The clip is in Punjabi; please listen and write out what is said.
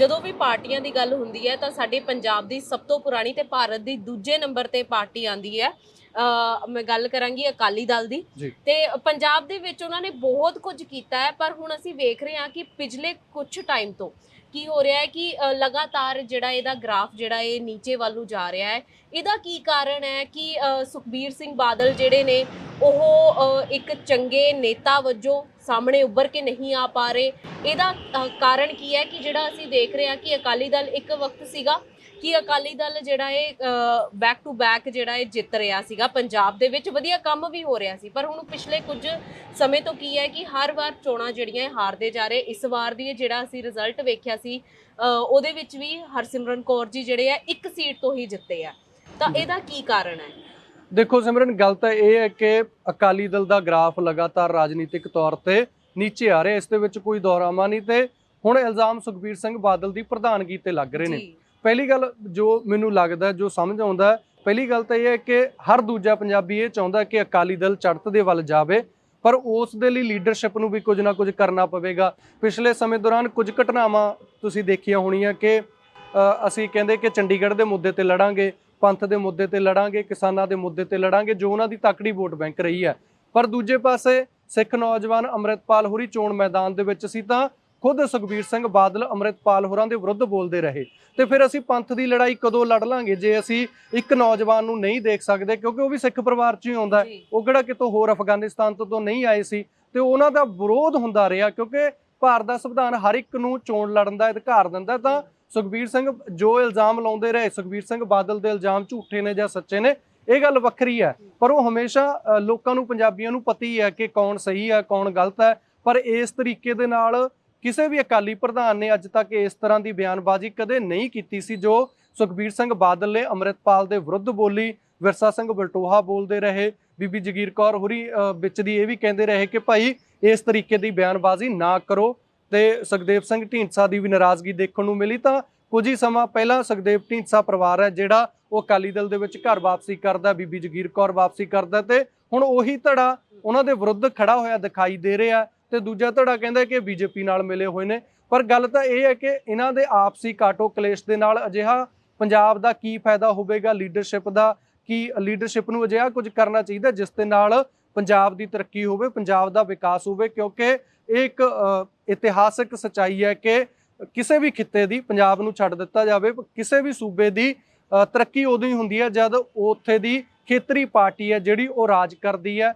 ਜਦੋਂ ਵੀ ਪਾਰਟੀਆਂ ਦੀ ਗੱਲ ਹੁੰਦੀ ਹੈ ਤਾਂ ਸਾਡੇ ਪੰਜਾਬ ਦੀ ਸਭ ਤੋਂ ਪੁਰਾਣੀ ਤੇ ਭਾਰਤ ਦੀ ਦੂਜੇ ਨੰਬਰ ਤੇ ਪਾਰਟੀ ਆਂਦੀ ਹੈ ਮੈਂ ਗੱਲ ਕਰਾਂਗੀ ਅਕਾਲੀ ਦਲ ਦੀ। ਤੇ ਪੰਜਾਬ ਦੇ ਵਿੱਚ ਉਹਨਾਂ ਨੇ ਬਹੁਤ ਕੁਝ ਕੀਤਾ ਹੈ ਪਰ ਹੁਣ ਅਸੀਂ ਵੇਖ ਰਹੇ ਹਾਂ ਕਿ ਪਿਛਲੇ ਕੁਝ ਟਾਈਮ ਤੋਂ ਕੀ ਹੋ ਰਿਹਾ ਹੈ ਕਿ ਲਗਾਤਾਰ ਜਿਹੜਾ ਇਹਦਾ ਗ੍ਰਾਫ ਜਿਹੜਾ ਇਹ ਨੀਚੇ ਵੱਲ ਨੂੰ ਜਾ ਰਿਹਾ ਹੈ ਇਹਦਾ ਕੀ ਕਾਰਨ ਹੈ ਕਿ ਸੁਖਬੀਰ ਸਿੰਘ ਬਾਦਲ ਜਿਹੜੇ ਨੇ ਉਹ ਇੱਕ ਚੰਗੇ ਨੇਤਾ ਵਜੋਂ ਸਾਹਮਣੇ ਉੱਭਰ ਕੇ ਨਹੀਂ ਆ ਪਾ ਰਹੇ। ਇਹਦਾ ਕਾਰਨ ਕੀ ਹੈ ਕਿ ਜਿਹੜਾ ਅਸੀਂ ਦੇਖ ਰਹੇ ਹਾਂ ਕਿ ਅਕਾਲੀ ਦਲ ਇੱਕ ਵਕਤ ਸੀਗਾ ਕਿ ਅਕਾਲੀ ਦਲ ਜਿਹੜਾ ਇਹ ਬੈਕ ਟੂ ਬੈਕ ਜਿਹੜਾ ਇਹ ਜਿੱਤ ਰਿਹਾ ਸੀਗਾ ਪੰਜਾਬ ਦੇ ਵਿੱਚ। ਵਧੀਆ ਕੰਮ ਵੀ ਹੋ ਰਿਹਾ ਸੀ ਪਰ ਹੁਣ ਪਿਛਲੇ ਕੁਝ ਸਮੇਂ ਤੋਂ ਕੀ ਹੈ ਕਿ ਹਰ ਵਾਰ ਚੋਣਾਂ ਜਿਹੜੀਆਂ ਇਹ ਹਾਰਦੇ ਜਾ ਰਹੇ। ਇਸ ਵਾਰ ਦੀ ਜਿਹੜਾ ਅਸੀਂ ਰਿਜ਼ਲਟ ਵੇਖਿਆ ਸੀ ਉਹਦੇ ਵਿੱਚ ਵੀ ਹਰਸਿਮਰਨ ਕੌਰ ਜੀ ਜਿਹੜੇ ਆ ਇੱਕ ਸੀਟ ਤੋਂ ਹੀ ਜਿੱਤੇ ਆ। ਤਾਂ ਇਹਦਾ ਕੀ ਕਾਰਨ ਹੈ? ਦੇਖੋ ਸਿਮਰਨ ਗੱਲ ਤਾਂ ਇਹ ਹੈ ਕਿ ਅਕਾਲੀ ਦਲ ਦਾ ਗ੍ਰਾਫ ਲਗਾਤਾਰ ਰਾਜਨੀਤਿਕ ਤੌਰ ਤੇ ਨੀਚੇ ਆ ਰਿਹਾ ਇਸ ਦੇ ਵਿੱਚ ਕੋਈ ਦੌਰਾਮਾ ਨਹੀਂ ਤੇ ਹੁਣ ਇਲਜ਼ਾਮ ਸੁਖਬੀਰ ਸਿੰਘ ਬਾਦਲ ਦੀ ਪ੍ਰਧਾਨਗੀ ਤੇ ਲੱਗ ਰਹੇ ਨੇ। ਪਹਿਲੀ ਗੱਲ ਜੋ ਮੈਨੂੰ ਲੱਗਦਾ ਜੋ ਸਮਝ ਆਉਂਦਾ ਪਹਿਲੀ ਗੱਲ ਤਾਂ ਇਹ ਹੈ ਕਿ ਹਰ ਦੂਜਾ ਪੰਜਾਬੀ ਇਹ ਚਾਹੁੰਦਾ ਕਿ ਅਕਾਲੀ ਦਲ ਚੜ੍ਹਤ ਦੇ ਵੱਲ ਜਾਵੇ ਪਰ ਉਸ ਦੇ ਲਈ ਲੀਡਰਸ਼ਿਪ ਨੂੰ ਵੀ ਕੁਝ ਨਾ ਕੁਝ ਕਰਨਾ ਪਵੇਗਾ। ਪਿਛਲੇ ਸਮੇਂ ਦੌਰਾਨ ਕੁਝ ਘਟਨਾਵਾਂ ਤੁਸੀਂ ਦੇਖੀਆਂ ਹੋਣੀਆਂ ਕਿ ਅਸੀਂ ਕਹਿੰਦੇ ਕਿ ਚੰਡੀਗੜ੍ਹ ਦੇ ਮੁੱਦੇ ਤੇ ਲੜਾਂਗੇ ਪੰਥ ਦੇ ਮੁੱਦੇ ਤੇ ਲੜਾਂਗੇ ਕਿਸਾਨਾਂ ਦੇ ਮੁੱਦੇ ਤੇ ਲੜਾਂਗੇ ਜੋ ਉਹਨਾਂ ਦੀ ਤਕੜੀ ਵੋਟ ਬੈਂਕ ਰਹੀ ਹੈ। ਪਰ ਦੂਜੇ ਪਾਸੇ ਸਿੱਖ ਨੌਜਵਾਨ ਅੰਮ੍ਰਿਤਪਾਲ ਹੋਰੀ ਚੋਣ ਮੈਦਾਨ ਦੇ ਵਿੱਚ ਸੀ ਤਾਂ ਖੁਦ ਸੁਖਬੀਰ ਸਿੰਘ ਬਾਦਲ ਅੰਮ੍ਰਿਤਪਾਲ ਹੋਰਾਂ ਦੇ ਵਿਰੁੱਧ ਬੋਲਦੇ ਰਹੇ। ਤੇ ਫਿਰ ਅਸੀਂ ਪੰਥ ਦੀ ਲੜਾਈ ਕਦੋਂ ਲੜ ਲਾਂਗੇ? ਜੇ ਅਸੀਂ ਇੱਕ ਨੌਜਵਾਨ ਨੂੰ ਨਹੀਂ ਦੇਖ ਸਕਦੇ ਕਿਉਂਕਿ ਉਹ ਵੀ ਸਿੱਖ ਪਰਿਵਾਰ ਚੋਂ ਹੀ ਆਉਂਦਾ ਉਹ ਕਿਹੜਾ ਕਿਤੋਂ ਹੋਰ ਅਫਗਾਨਿਸਤਾਨ ਤੋਂ ਤੋਂ ਨਹੀਂ ਆਏ ਸੀ। ਤੇ ਉਹਨਾਂ ਦਾ ਵਿਰੋਧ ਹੁੰਦਾ ਰਿਹਾ ਕਿਉਂਕਿ ਭਾਰਤ ਦਾ ਸੰਵਿਧਾਨ ਹਰ ਇੱਕ ਨੂੰ ਚੋਣ ਲੜਨ ਦਾ ਅਧਿਕਾਰ ਦਿੰਦਾ ਤਾਂ ਸੁਖਬੀਰ ਸਿੰਘ ਜੋ ਇਲਜ਼ਾਮ ਲਾਉਂਦੇ ਰਹੇ, ਸੁਖਬੀਰ ਸਿੰਘ ਬਾਦਲ ਦੇ ਇਲਜ਼ਾਮ ਝੂਠੇ ਨੇ ਜਾਂ ਸੱਚੇ ਨੇ, ਇਹ ਗੱਲ ਵੱਖਰੀ ਹੈ। ਪਰ ਉਹ ਹਮੇਸ਼ਾ ਲੋਕਾਂ ਨੂੰ, ਪੰਜਾਬੀਆਂ ਨੂੰ ਪਤਾ ਹੀ ਹੈ ਕਿ ਕੌਣ ਸਹੀ ਹੈ, ਕੌਣ ਗਲਤ ਹੈ। ਪਰ ਇਸ ਤਰੀਕੇ ਦੇ ਨਾਲ ਕਿਸੇ ਵੀ ਅਕਾਲੀ ਪ੍ਰਧਾਨ ਨੇ ਅੱਜ ਤੱਕ ਇਸ ਤਰ੍ਹਾਂ ਦੀ ਬਿਆਨਬਾਜ਼ੀ ਕਦੇ ਨਹੀਂ ਕੀਤੀ ਸੀ, ਜੋ ਸੁਖਬੀਰ ਸਿੰਘ ਬਾਦਲ ਨੇ ਅੰਮ੍ਰਿਤਪਾਲ ਦੇ ਵਿਰੁੱਧ ਬੋਲੀ। ਵਿਰਸਾ ਸਿੰਘ ਬਲਟੋਹਾ ਬੋਲਦੇ ਰਹੇ। ਬੀਬੀ ਜਗੀਰ ਕੌਰ ਹੁਰੀ ਵਿੱਚ ਦੀ ਇਹ ਵੀ ਕਹਿੰਦੇ ਰਹੇ ਕਿ ਭਾਈ, ਇਸ ਤਰੀਕੇ ਦੀ ਬਿਆਨਬਾਜ਼ੀ ਨਾ ਕਰੋ। ਤੇ ਸੁਖਦੇਵ ਸਿੰਘ ਢੀਂਡਸਾ ਦੀ ਵੀ ਨਾਰਾਜ਼ਗੀ ਦੇਖਣ ਨੂੰ ਮਿਲੀ ਤਾਂ ਕੁਝ ਹੀ ਸਮਾਂ ਪਹਿਲਾਂ ਸੁਖਦੇਵ ਢੀਂਡਸਾ ਪਰਿਵਾਰ ਹੈ ਜਿਹੜਾ ਉਹ ਅਕਾਲੀ ਦਲ ਦੇ ਵਿੱਚ ਘਰ ਵਾਪਸੀ ਕਰਦਾ, ਬੀਬੀ ਜਗੀਰ ਕੌਰ ਵਾਪਸੀ ਕਰਦਾ ਤੇ ਹੁਣ ਉਹੀ ਧੜਾ ਉਹਨਾਂ ਦੇ ਵਿਰੁੱਧ ਖੜਾ ਹੋਇਆ ਦਿਖਾਈ ਦੇ ਰਿਹਾ ਤੇ ਦੂਜਾ ਧੜਾ ਕਹਿੰਦਾ ਕਿ ਬੀਜੇਪੀ ਨਾਲ ਮਿਲੇ ਹੋਏ ਨੇ। ਪਰ ਗੱਲ ਤਾਂ ਇਹ ਹੈ ਕਿ ਇਹਨਾਂ ਦੇ ਆਪਸੀ ਕਾਟੋ ਕਲੇਸ਼ ਦੇ ਨਾਲ ਅਜਿਹਾ ਪੰਜਾਬ ਦਾ ਕੀ ਫਾਇਦਾ ਹੋਵੇਗਾ ਲੀਡਰਸ਼ਿਪ ਦਾ ਕੀ ਲੀਡਰਸ਼ਿਪ ਨੂੰ ਅਜਿਹਾ ਕੁਝ ਕਰਨਾ ਚਾਹੀਦਾ ਜਿਸ ਦੇ ਨਾਲ ਪੰਜਾਬ ਦੀ ਤਰੱਕੀ ਹੋਵੇ, ਪੰਜਾਬ ਦਾ ਵਿਕਾਸ ਹੋਵੇ, ਕਿਉਂਕਿ ਇਹ ਇੱਕ ਇਤਿਹਾਸਕ ਸਚਾਈ ਹੈ ਕਿ ਕਿਸੇ ਵੀ ਖਿੱਤੇ ਦੀ ਪੰਜਾਬ ਨੂੰ ਛੱਡ ਦਿੱਤਾ ਜਾਵੇ, ਕਿਸੇ ਵੀ ਸੂਬੇ ਦੀ ਤਰੱਕੀ ਉਦੋਂ ਹੀ ਹੁੰਦੀ ਹੈ ਜਦ ਉੱਥੇ ਦੀ ਖੇਤਰੀ ਪਾਰਟੀ ਹੈ ਜਿਹੜੀ ਉਹ ਰਾਜ ਕਰਦੀ ਹੈ।